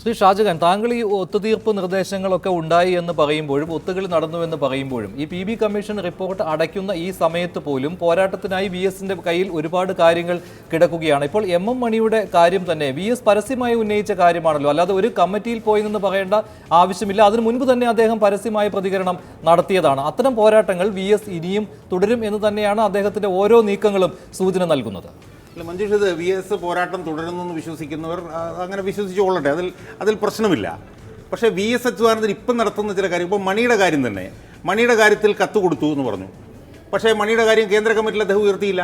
ശ്രീ ഷാജഹാൻ താങ്കൾ ഈ ഒത്തുതീർപ്പ് നിർദ്ദേശങ്ങളൊക്കെ ഉണ്ടായി എന്ന് പറയുമ്പോഴും ഒത്തുകളി നടന്നു എന്ന് പറയുമ്പോഴും ഈ പി ബി കമ്മീഷൻ റിപ്പോർട്ട് അടയ്ക്കുന്ന ഈ സമയത്ത് പോലും പോരാട്ടത്തിനായി വി എസിന്റെ കയ്യിൽ ഒരുപാട് കാര്യങ്ങൾ കിടക്കുകയാണ്. ഇപ്പോൾ എം എം മണിയുടെ കാര്യം തന്നെ വി എസ് പരസ്യമായി ഉന്നയിച്ച കാര്യമാണല്ലോ. അല്ലാതെ ഒരു കമ്മിറ്റിയിൽ പോയി നിന്ന് പറയേണ്ട ആവശ്യമില്ല. അതിനു മുൻപ് തന്നെ അദ്ദേഹം പരസ്യമായ പ്രതികരണം നടത്തിയതാണ്. അത്തരം പോരാട്ടങ്ങൾ വി ഇനിയും തുടരും എന്ന് തന്നെയാണ് അദ്ദേഹത്തിന്റെ ഓരോ നീക്കങ്ങളും സൂചന നൽകുന്നത്. അല്ല മഞ്ജുഷ് ഇത് വി എസ് പോരാട്ടം തുടരുന്നു വിശ്വസിക്കുന്നവർ അങ്ങനെ വിശ്വസിച്ചു കൊള്ളട്ടെ. അതിൽ അതിൽ പ്രശ്നമില്ല. പക്ഷേ വി എസ് അച്യുതാനന്ദൻ ഇപ്പം നടത്തുന്ന ചില കാര്യം ഇപ്പോൾ മണിയുടെ കാര്യം തന്നെ. മണിയുടെ കാര്യത്തിൽ കത്ത് കൊടുത്തു എന്ന് പറഞ്ഞു. പക്ഷേ മണിയുടെ കാര്യം കേന്ദ്ര കമ്മിറ്റിയിൽ അദ്ദേഹം ഉയർത്തിയില്ല.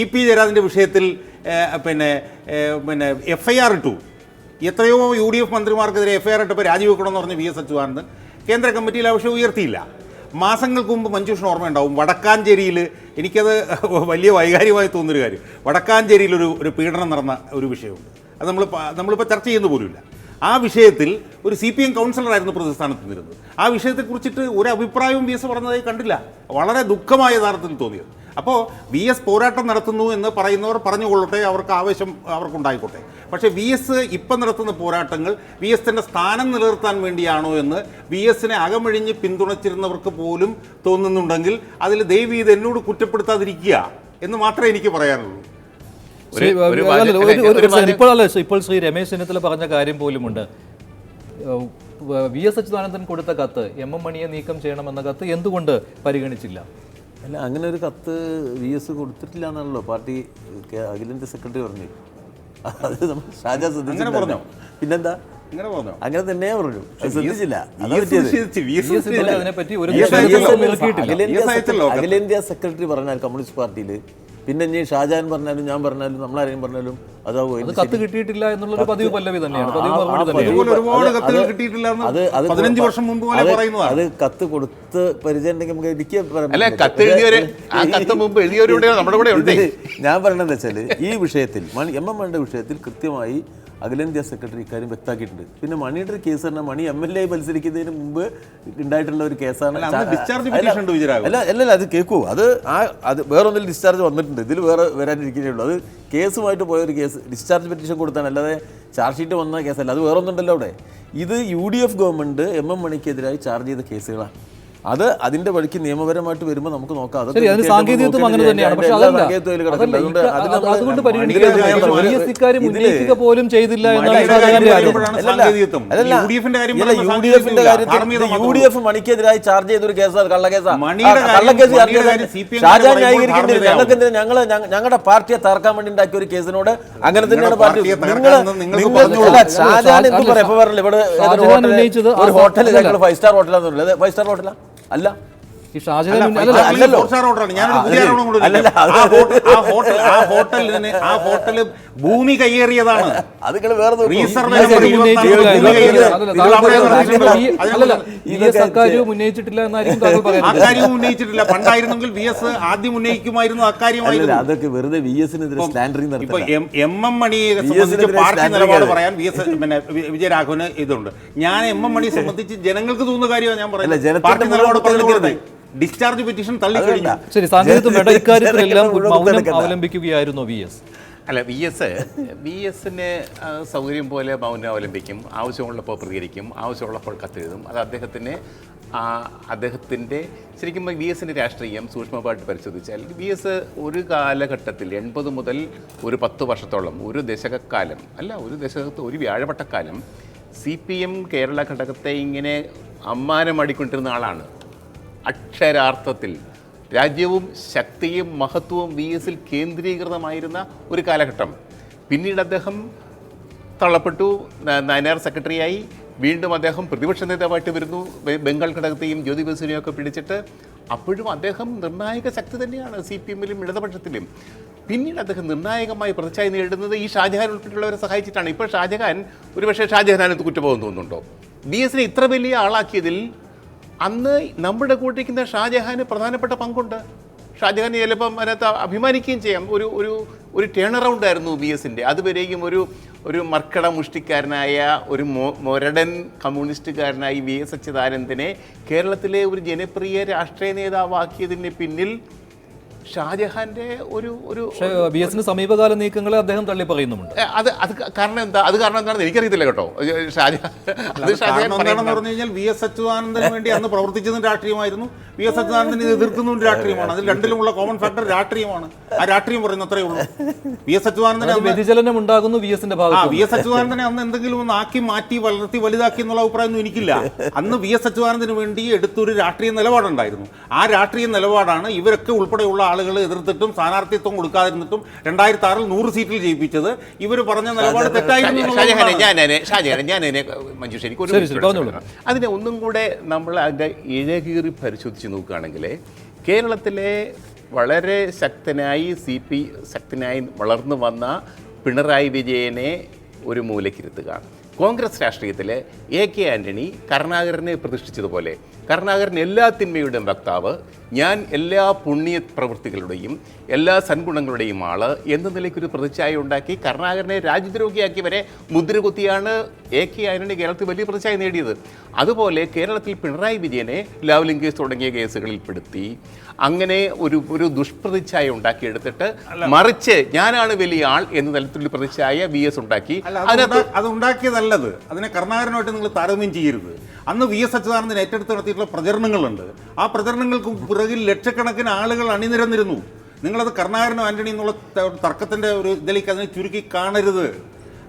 ഇ പി ജയരാജന്റെ വിഷയത്തിൽ പിന്നെ പിന്നെ എഫ് ഐ ആർ ഇട്ടു. എത്രയോ യു ഡി എഫ് മന്ത്രിമാർക്കെതിരെ എഫ് ഐ ആർ ഇട്ടപ്പോൾ രാജിവെക്കണമെന്ന് പറഞ്ഞ് വി എസ് അച്യുതാനന്ദൻ കേന്ദ്ര കമ്മിറ്റിയിൽ ആ വിഷയം ഉയർത്തിയില്ല. മാസങ്ങൾക്ക് മുമ്പ് മഞ്ജുഷിന് ഓർമ്മയുണ്ടാവും. വടക്കാഞ്ചേരിയിൽ എനിക്കത് വലിയ വൈകാരികമായി തോന്നുന്നൊരു കാര്യം. വടക്കാഞ്ചേരിയിൽ ഒരു ഒരു പീഡനം നടന്ന ഒരു വിഷയമുണ്ട്. അത് നമ്മൾ നമ്മളിപ്പോൾ ചർച്ച ചെയ്യുന്ന പോലുമില്ല. ആ വിഷയത്തിൽ ഒരു സി പി എം കൗൺസിലറായിരുന്നു പ്രതിസ്ഥാനത്ത് നിന്നിരുന്നത്. ആ വിഷയത്തെക്കുറിച്ചിട്ട് ഒരു അഭിപ്രായവും വി എസ് പറഞ്ഞതായി കണ്ടില്ല. വളരെ ദുഃഖമായ യഥാർത്ഥത്തിൽ തോന്നിയത്. അപ്പോൾ വി എസ് പോരാട്ടം നടത്തുന്നു എന്ന് പറയുന്നവർ പറഞ്ഞുകൊള്ളട്ടെ അവർക്ക് ആവേശം അവർക്കുണ്ടായിക്കോട്ടെ. പക്ഷേ വി എസ് ഇപ്പം നടത്തുന്ന പോരാട്ടങ്ങൾ വി എസിന്റെ സ്ഥാനം നിലനിർത്താൻ വേണ്ടിയാണോ എന്ന് വി എസിനെ അകമഴിഞ്ഞ് പിന്തുണച്ചിരുന്നവർക്ക് പോലും തോന്നുന്നുണ്ടെങ്കിൽ അതിൽ ദൈവി ഇത് എന്നോട് കുറ്റപ്പെടുത്താതിരിക്കുക എന്ന് മാത്രമേ എനിക്ക് പറയാനുള്ളൂ. ഇപ്പോഴല്ലേ ഇപ്പോൾ ശ്രീ രമേശ് ചെന്നിത്തല പറഞ്ഞ കാര്യം പോലുമുണ്ട്. വി എസ് അച്യുതാനന്ദൻ കൊടുത്ത കത്ത് എം എം മണിയെ നീക്കം ചെയ്യണമെന്ന കത്ത് എന്തുകൊണ്ട് പരിഗണിച്ചില്ല? അല്ല അങ്ങനെ ഒരു കത്ത് വി എസ് കൊടുത്തിട്ടില്ല എന്നാണല്ലോ പാർട്ടി കേ- സെക്രട്ടറി പറഞ്ഞു. അത് നമ്മൾ ഷാജാ ശ്രദ്ധിച്ചു പറഞ്ഞോ? പിന്നെന്താ? അങ്ങനെ തന്നെ പറഞ്ഞു. ശ്രദ്ധിച്ചില്ല. അഖിലേന്ത്യാ സെക്രട്ടറി പറഞ്ഞാൽ കമ്മ്യൂണിസ്റ്റ് പാർട്ടിയിൽ പിന്നെ ഇനി ഷാജാൻ പറഞ്ഞാലും ഞാൻ പറഞ്ഞാലും നമ്മളാരെയും പറഞ്ഞാലും അതാവും. കത്ത് കിട്ടിയിട്ടില്ല എന്നുള്ളൊരു പതിവ് പല്ലവി തന്നെയാണ്. അത് പതിനഞ്ച് വർഷം മുമ്പ് അത് പറയുന്നതാണ്. അത് കത്ത് കൊടുത്ത് പരിചയം ഉണ്ടെങ്കിൽ നമുക്ക് എനിക്ക് അല്ല പറ്റില്ല. കത്ത് ആ കത്ത് മുമ്പ് എഴുതിയവരുടെ നമ്മുടെ കൂടെ ഉണ്ട്. ഞാൻ പറയണതെന്ന് വെച്ചാൽ ഈ വിഷയത്തിൽ എം എം മണിയുടെ വിഷയത്തിൽ കൃത്യമായി അഖിലേന്ത്യാ സെക്രട്ടറി ഇക്കാര്യം വ്യക്തമാക്കിയിട്ടുണ്ട്. പിന്നെ മണിയുടെ ഒരു കേസ് പറഞ്ഞാൽ മണി എം എൽ എ മത്സരിക്കുന്നതിന് മുമ്പ് ഉണ്ടായിട്ടുള്ള ഒരു കേസാണ് അല്ല, അല്ല, അത് കേൾക്കൂ. അത് ആ അത് വേറൊന്നിൽ ഡിസ്ചാർജ് വന്നിട്ടുണ്ട്. ഇതിൽ വേറെ വരാനിരിക്കുന്നേ ഉള്ളൂ. അത് കേസുമായിട്ട് പോയ ഒരു കേസ് ഡിസ്ചാർജ് പെറ്റീഷൻ കൊടുത്താണ്. അല്ലാതെ ചാർജ് ഷീറ്റ് വന്ന കേസല്ല. അത് വേറൊന്നുണ്ടല്ലോ അവിടെ. ഇത് U D F government M M മണിക്കെതിരായി charge ചെയ്ത കേസുകളാണ്. അത് അതിന്റെ വഴിക്ക് നിയമപരമായിട്ട് വരുമ്പോൾ നമുക്ക് നോക്കാം. കൃത്യമായിട്ട് സാങ്കേതികത്വം അങ്ങനെ തന്നെയാണ് പക്ഷെ അതല്ല അത് പോലും ചെയ്തില്ല. യു ഡി എഫ് മണിക്കെതിരായി ചാർജ് ചെയ്തൊരു കേസാണ് കള്ളക്കേസാ കള്ളക്കേസ് ഷാജാൻ ഞങ്ങളുടെ പാർട്ടിയെ തകർക്കാൻ വേണ്ടി ഉണ്ടാക്കിയ ഒരു കേസിനോട് അങ്ങനെ തന്നെയാണ് പാർട്ടി നിങ്ങൾ ഷാജാൻ എന്ത് പറയാം. ഇവിടെ ഏതൊരു ഷാജഹാൻ ഹോട്ടൽ ഉന്നയിച്ചത് ആ ഒരു ഹോട്ടൽ അല്ലല്ല. ഫൈവ് സ്റ്റാർ ഹോട്ടലാന്ന് പറയുന്നത് ഫൈവ് സ്റ്റാർ ഹോട്ടലാ? അല്ല ഈ ഷാജഹാൻ ആ, ഹോട്ടൽ ഭൂമി കയ്യേറിയതാണ്. ഉന്നയിച്ചിട്ടില്ല. എന്നായിരിക്കും ആ കാര്യം ഉന്നയിച്ചിട്ടില്ല. പണ്ടായിരുന്നെങ്കിൽ വി എസ് ആദ്യം ഉന്നയിക്കുമായിരുന്നു അക്കാര്യമായിരുന്നു അതൊക്കെ വെറുതെ വി എസിനെതിരെ എം എം എം മണിയെ സംബന്ധിച്ച് പാർട്ടി നിലപാട് പറയാൻ വി എസ് പിന്നെ വിജയരാഘവന് ഇതുണ്ട്. ഞാൻ എം എം മണിയെ സംബന്ധിച്ച് ജനങ്ങൾക്ക് തോന്നുന്ന കാര്യമാണ് ഞാൻ അല്ല, പറയുന്നത് ജനത്തിന്റെ പാർട്ടി നിലപാട് പറഞ്ഞു എടുക്കരുത്. ഡിസ്ചാർജ് പെറ്റീഷൻ തള്ളി കഴിഞ്ഞു ശരി സാങ്കേതികത്വം വേണ്ട. ഇക്കാര്യത്തിലെല്ലാം മൗനം. അവലംബിക്കുകയായിരുന്നു വി എസ്. അല്ല വി എസ് വി എസിന് സൗകര്യം പോലെ മൗനം അവലംബിക്കും. ആവശ്യമുള്ളപ്പോൾ പ്രതികരിക്കും. ആവശ്യമുള്ളപ്പോൾ കത്തെഴുതും. അത് അദ്ദേഹത്തിന് ആ, അദ്ദേഹത്തിന്റെ ശരിക്കും വി എസിന്റെ രാഷ്ട്രീയം സൂക്ഷ്മമായിട്ട് പരിശോധിച്ചാൽ വി എസ് ഒരു കാലഘട്ടത്തിൽ എൺപത് മുതൽ ഒരു പത്ത് വർഷത്തോളം ഒരു ദശകക്കാലം അല്ല ഒരു ദശകത്ത് ഒരു വ്യാഴവട്ടക്കാലം സി പി എം കേരള ഘടകത്തെ ഇങ്ങനെ അമ്മാനമാടിക്കൊണ്ടിരുന്ന ആളാണ്. അക്ഷരാർത്ഥത്തിൽ രാജ്യവും ശക്തിയും മഹത്വവും വി എസിൽ കേന്ദ്രീകൃതമായിരുന്ന ഒരു കാലഘട്ടം. പിന്നീട് അദ്ദേഹം തള്ളപ്പെട്ടു നയനാർ സെക്രട്ടറിയായി. വീണ്ടും അദ്ദേഹം പ്രതിപക്ഷ നേതാവായിട്ട് വരുന്നു. ബംഗാൾ ഘടകത്തെയും ജ്യോതി ബസുവിനെയും ഒക്കെ പിടിച്ചിട്ട് അപ്പോഴും അദ്ദേഹം നിർണായക ശക്തി തന്നെയാണ് സി പി എമ്മിലും ഇടതുപക്ഷത്തിലും. പിന്നീട് അദ്ദേഹം നിർണായകമായി പ്രതിച്ഛായ നേടുന്നത് ഈ ഷാജഹാൻ ഉൾപ്പെടെയുള്ളവരെ സഹായിച്ചിട്ടാണ്. ഇപ്പോൾ ഷാജഹാൻ ഒരുപക്ഷെ ഷാജഹാനത്ത് കുറ്റബോധം തോന്നുന്നുണ്ടോ? ബി എസിനെ ഇത്ര വലിയ ആളാക്കിയതിൽ അന്ന് നമ്മുടെ കൂട്ടിരിക്കുന്ന ഷാജഹാന് പ്രധാനപ്പെട്ട പങ്കുണ്ട്. ഷാജഹാൻ ചിലപ്പം അതിനകത്ത് അഭിമാനിക്കുകയും ചെയ്യാം. ഒരു ഒരു ഒരു ടേൺ അറൗണ്ട് ആയിരുന്നു ബി എസിന്റെ അതുവരെയും ഒരു ഒരു മർക്കട മുഷ്ടിക്കാരനായ ഒരു മൊ മൊരടൻ കമ്മ്യൂണിസ്റ്റുകാരനായി വി എസ് അച്യുതാനന്ദനെ കേരളത്തിലെ ഒരു ജനപ്രിയ രാഷ്ട്രീയ നേതാവാക്കിയതിന് പിന്നിൽ ഷാജഹാന്റെ ഒരു ഒരു ബി എസിന്റെ സമീപകാല നീക്കങ്ങളെ അദ്ദേഹം തള്ളി പറയുന്നുണ്ട് അത് അത് കാരണം എന്താ? അത് കാരണം എന്താണെന്ന് എനിക്കറിയത്തില്ല കേട്ടോ. ഷാജഹാൻ അത് ഷാജഹാൻ എന്താണെന്ന് പറഞ്ഞു കഴിഞ്ഞാൽ വി എസ് അച്യുതാനന്ദന് വേണ്ടി അന്ന് പ്രവർത്തിച്ചതും രാഷ്ട്രീയമായിരുന്നു. വി എസ് അച്യുതാനന്ദൻ ഇത് എതിർക്കുന്നതും രാഷ്ട്രീയമാണ്. അതിൽ രണ്ടിലുമുള്ള കോമൺ ഫാക്ടർ രാഷ്ട്രീയമാണ്. ആ രാഷ്ട്രീയം പറയുന്നു അത്രേ ഉള്ളൂ. വി എസ് അച്യുതാനന്ദനെ വ്യതിചലനം ഉണ്ടാകുന്നു വി എസിന്റെ ആ ഭാഗത്ത് വി എസ് അച്യുതാനന്ദനെ അന്ന് എന്തെങ്കിലും ഒന്ന് ആക്കി മാറ്റി വളർത്തി വലുതാക്കി എന്നുള്ള അഭിപ്രായമൊന്നും എനിക്കില്ല. അന്ന് വി എസ് അച്യുതാനന്ദന് വേണ്ടി എടുത്തൊരു രാഷ്ട്രീയ നിലപാടുണ്ടായിരുന്നു. ആ രാഷ്ട്രീയ നിലപാടാണ് ഇവരൊക്കെ ഉൾപ്പെടെയുള്ള ആളുകൾ എതിർത്തിട്ടും സ്ഥാനാർത്ഥിത്വം കൊടുക്കാതിരുന്നിട്ടും രണ്ടായിരത്തി ആറിൽ നൂറ് സീറ്റിൽ ജയിപ്പിച്ചത്. ഇവർ പറഞ്ഞ നിലപാട് തെറ്റായിരുന്നു. ഞാൻ ഷാജഹാനെ ഞാൻ എനിക്ക് ഒരു അതിനെ ഒന്നും കൂടെ നമ്മൾ അതിന്റെ ഇഴകീറി പരിശോധിച്ച് നോക്കുകയാണെങ്കിൽ കേരളത്തിലെ വളരെ ശക്തനായി സി പി ശക്തനായി വളർന്നു വന്ന പിണറായി വിജയനെ ഒരു മൂലക്കിരുത്തുക കോൺഗ്രസ് രാഷ്ട്രീയത്തിൽ എ കെ ആന്റണി കരുണാകരനെ പ്രതിഷ്ഠിച്ചതുപോലെ കരുണാകരൻ എല്ലാ തിന്മയുടെയും വക്താവ് ഞാൻ എല്ലാ പുണ്യ പ്രവൃത്തികളുടെയും എല്ലാ സൻഗുണങ്ങളുടെയും ആൾ എന്ന നിലയ്ക്കൊരു പ്രതിച്ഛായ ഉണ്ടാക്കി കരുണാകരനെ രാജ്യദ്രോഹിയാക്കി വരെ മുദ്രകുത്തിയാണ് എ കെ ആന്റണി കേരളത്തിൽ വലിയ പ്രതിച്ഛായ നേടിയത്. അതുപോലെ കേരളത്തിൽ പിണറായി വിജയനെ ലാവ്ലിംഗ് കേസ് തുടങ്ങിയ കേസുകളിൽ പെടുത്തി. അങ്ങനെ ഒരു ഒരു ദുഷ്പ്രതിച്ഛായ ഉണ്ടാക്കിയെടുത്തിട്ട് മറിച്ച് ഞാനാണ് വലിയ ആൾ എന്ന തലത്തിലുള്ള പ്രതിച്ഛായ വി എസ് ഉണ്ടാക്കി. അത് ഉണ്ടാക്കിയതല്ലത്. അതിനെ കർണാകരനായിട്ട് നിങ്ങൾ താരതമ്യം ചെയ്യരുത്. അന്ന് വി എസ് അച്യുതാനന്ദൻ ഏറ്റെടുത്ത് നടത്തിയിട്ടുള്ള പ്രചരണങ്ങളുണ്ട്. ആ പ്രചരണങ്ങൾക്ക് പിറകിൽ ലക്ഷക്കണക്കിന് ആളുകൾ അണിനിരന്നിരുന്നു. നിങ്ങളത് കർണാകരനും ആന്റണി എന്നുള്ള തർക്കത്തിന്റെ തർക്കത്തിന്റെ ഒരു ഇതിലേക്ക് അതിനെ ചുരുക്കി കാണരുത്.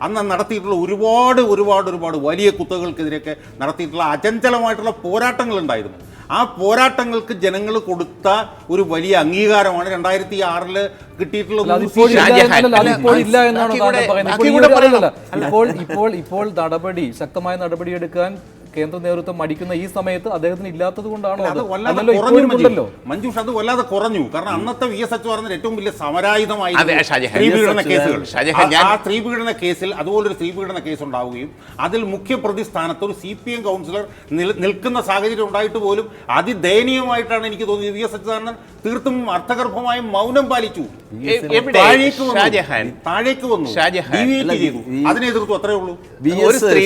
അന്ന് നടത്തിയിട്ടുള്ള ഒരുപാട് ഒരുപാട് ഒരുപാട് വലിയ കുത്തകൾക്കെതിരെയൊക്കെ നടത്തിയിട്ടുള്ള അചഞ്ചലമായിട്ടുള്ള പോരാട്ടങ്ങളുണ്ടായിരുന്നു. ആ പോരാട്ടങ്ങൾക്ക് ജനങ്ങൾ കൊടുത്ത ഒരു വലിയ അംഗീകാരമാണ് രണ്ടായിരത്തി ആറിൽ കിട്ടിയിട്ടുള്ള ഇപ്പോൾ ഇപ്പോൾ ഇപ്പോൾ ഇപ്പോൾ നടപടി ശക്തമായ നടപടി എടുക്കാൻ കേന്ദ്ര നേതൃത്വം മടിക്കുന്ന ഈ സമയത്ത് അദ്ദേഹത്തിന് ഇല്ലാത്തത് കൊണ്ടാണോ മഞ്ജുഷ് അത് വല്ലാതെ കുറഞ്ഞു കാരണം അന്നത്തെ വി എസ് എച്ച് പറഞ്ഞ ഏറ്റവും വലിയ സമരായുധമായി അതെ, ഷാജഹാൻ. സ്ത്രീ പീഡന കേസുകൾ. ഷാജഹാൻ, ആ- ഞാൻ- ആ സ്ത്രീ പീഡന കേസിൽ അതുപോലൊരു സ്ത്രീ പീഡന കേസ് ഉണ്ടാവുകയും അതിൽ മുഖ്യപ്രതി സ്ഥാനത്ത് ഒരു സി പി എം കൗൺസിലർ നിൽക്കുന്ന സാഹചര്യം ഉണ്ടായിട്ട് പോലും അതിദയനീയമായിട്ടാണ് എനിക്ക് തോന്നിയത്. വി എസ് അച്യുതാനന്ദൻ തീർത്തും അർത്ഥഗർഭമായ മൗനം പാലിച്ചു. താഴേക്ക് വന്നു. അതിനെ എതിർത്തു. അത്രേ ഉള്ളൂ. ഒരു സ്ത്രീ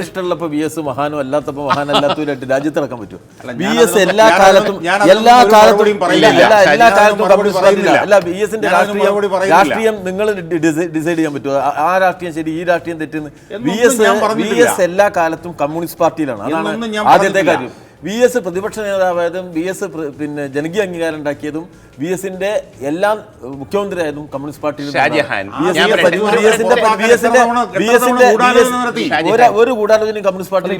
ഇഷ്ടമുള്ളപ്പോ വി എസ് മഹാനും അല്ലാത്തപ്പോ മഹാനല്ലാത്തവരായിട്ട് രാജ്യത്തിറക്കാൻ പറ്റും ബി എസ് എല്ലാ കാലത്തും എല്ലാ കാലത്തും എല്ലാ- കമ്മ്യൂണിസ്റ്റ് പാർട്ടിയില്ല അല്ല വി എസിന്റെ രാഷ്ട്രീയം. രാഷ്ട്രീയം നിങ്ങൾ ഡിസൈഡ് ചെയ്യാൻ പറ്റുമോ? ആ- രാഷ്ട്രീയം ശരി ഈ രാഷ്ട്രീയം തെറ്റെന്ന്. ബി എസ് പറഞ്ഞിട്ടില്ല. എസ് എല്ലാ കാലത്തും കമ്മ്യൂണിസ്റ്റ് പാർട്ടിയിലാണ്. അതാണ് ആദ്യത്തെ കാര്യം. വി എസ് പ്രതിപക്ഷ നേതാവായതും വി എസ് പിന്നെ ജനകീയ അംഗീകാരം ഉണ്ടാക്കിയതും വി എസിന്റെ എല്ലാം മുഖ്യമന്ത്രിയായതും കമ്മ്യൂണിസ്റ്റ് പാർട്ടിയിൽ. ഒരു ഒരു ഗൂഢാലോചനയും കമ്മ്യൂണിസ്റ്റ് പാർട്ടി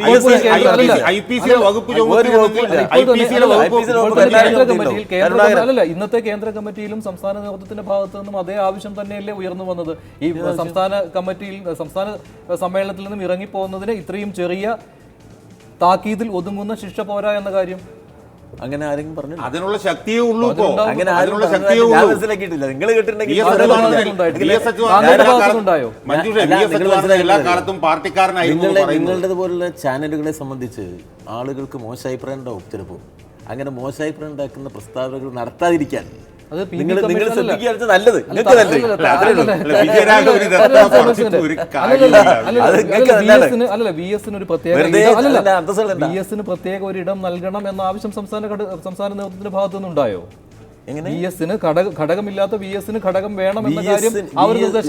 ഇന്നത്തെ കേന്ദ്ര കമ്മിറ്റിയിലും സംസ്ഥാന നേതൃത്വത്തിന്റെ ഭാഗത്തു നിന്നും അതേ ആവശ്യം തന്നെയല്ലേ ഉയർന്നു വന്നത്. ഈ സംസ്ഥാന കമ്മിറ്റിയിൽ സംസ്ഥാന സമ്മേളനത്തിൽ നിന്നും ഇറങ്ങിപ്പോകുന്നതിന് ഇത്രയും ചെറിയ താക്കീതിൽ ഒതുങ്ങുന്ന ശിക്ഷ പോരാ എന്ന കാര്യം. അങ്ങനെ ആരെങ്കിലും പറഞ്ഞു അതിനുള്ള ശക്തിയേ ഉള്ളൂ ഇപ്പോ. അങ്ങനെ അതിനുള്ള ശക്തിയേ ഉള്ളൂ. മനസ്സിലാക്കിയിട്ടില്ല. നിങ്ങൾ കേട്ടിട്ടുണ്ടെങ്കിൽ എല്ലാ കാലത്തും- പാർട്ടിക്കാരനായിരുന്നു നിങ്ങളുടെ പോലുള്ള ചാനലുകളെ സംബന്ധിച്ച് ആളുകൾക്ക് മോശാഭിപ്രായം ഉണ്ടാവും ചിലപ്പോൾ അങ്ങനെ മോശാഭിപ്രായം ഉണ്ടാക്കുന്ന പ്രസ്താവനകൾ നടത്താതിരിക്കാൻ നിങ്ങൾ നിങ്ങൾ ശ്രദ്ധിക്കുകയാണ് നല്ലത്. അല്ല, നിങ്ങൾക്ക് നല്ലത്. പ്രത്യേക ഒരു ഇടം നൽകണം എന്ന ആവശ്യം സംസ്ഥാന സംസ്ഥാന നേതൃത്വത്തിന്റെ ഭാഗത്തു നിന്നുണ്ടായോ എങ്ങനെ വി എസിന് ഘടകമില്ലാത്ത വി എസിന് ഘടകം വേണം എന്ന കാര്യം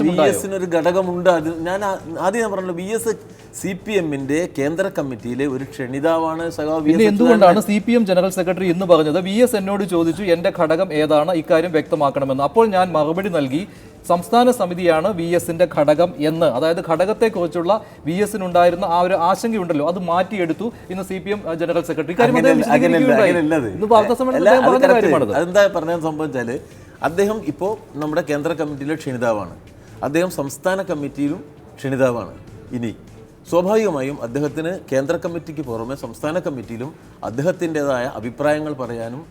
വി എസിന് ഒരു ഘടകമുണ്ട്. അത് ഞാൻ ആദ്യം ഞാൻ പറഞ്ഞല്ലോ വി എസ് സി പി എമ്മിന്റെ കേന്ദ്ര കമ്മിറ്റിയിലെ ഒരു ക്ഷണിതാവാണ് എന്തുകൊണ്ടാണ് C P M general secretary എന്ന് പറഞ്ഞത്? വി എസ് എന്നോട് ചോദിച്ചു എന്റെ ഘടകം ഏതാണ്? ഇക്കാര്യം വ്യക്തമാക്കണമെന്ന്. അപ്പോൾ ഞാൻ മറുപടി നൽകി സംസ്ഥാന സമിതിയാണ് വി എസിന്റെ ഘടകം എന്ന്. അതായത് ഘടകത്തെക്കുറിച്ചുള്ള വി എസിനുണ്ടായിരുന്ന ആ ഒരു ആശങ്കയുണ്ടല്ലോ. അത് മാറ്റിയെടുത്തു. ഇന്ന് C P M general secretary അതെന്താ പറഞ്ഞ സംഭവം വെച്ചാൽ അദ്ദേഹം ഇപ്പോൾ നമ്മുടെ കേന്ദ്ര കമ്മിറ്റിയിലെ ക്ഷണിതാവാണ്. അദ്ദേഹം സംസ്ഥാന കമ്മിറ്റിയിലും ക്ഷണിതാവാണ് ഇനി. സ്വാഭാവികമായും അദ്ദേഹത്തിന് കേന്ദ്ര കമ്മിറ്റിക്ക് പുറമെ സംസ്ഥാന കമ്മിറ്റിയിലും അദ്ദേഹത്തിന്റെതായ അഭിപ്രായങ്ങൾ പറയാനും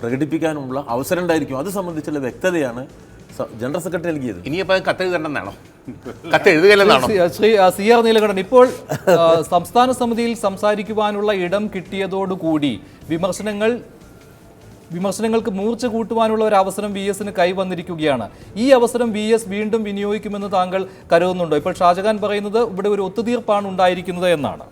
പ്രകടിപ്പിക്കാനുമുള്ള അവസരം ഉണ്ടായിരിക്കും. അത് സംബന്ധിച്ചുള്ള വ്യക്തതയാണ് ജനറൽ സെക്രട്ടറി നൽകിയത്. ഇനിയിപ്പോൾ അത് കത്ത് എഴുതണമെന്നാണോ കത്ത് എഴുതുകയല്ലെന്നാണോ ശ്രീ- സി ആർ നീലകണ്ഠൻ ഇപ്പോൾ സംസ്ഥാന സമിതിയിൽ സംസാരിക്കുവാനുള്ള ഇടം കിട്ടിയതോടുകൂടി വിമർശനങ്ങൾ വിമർശനങ്ങൾക്ക് മൂർച്ച കൂട്ടുവാനുള്ള ഒരു അവസരം വി എസിന് കൈവന്നിരിക്കുകയാണ്. ഈ അവസരം വി എസ് വീണ്ടും വിനിയോഗിക്കുമെന്ന് താങ്കൾ കരുതുന്നുണ്ടോ? ഇപ്പോൾ ഷാജഹാൻ പറയുന്നത് ഇവിടെ ഒരു ഒത്തുതീർപ്പാണ് ഉണ്ടായിരിക്കുന്നത് എന്നാണ്.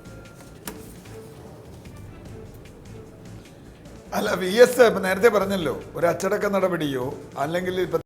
അല്ല വി എസ് നേരത്തെ പറഞ്ഞല്ലോ ഒരു അച്ചടക്ക നടപടിയോ അല്ലെങ്കിൽ ഇപ്പൊ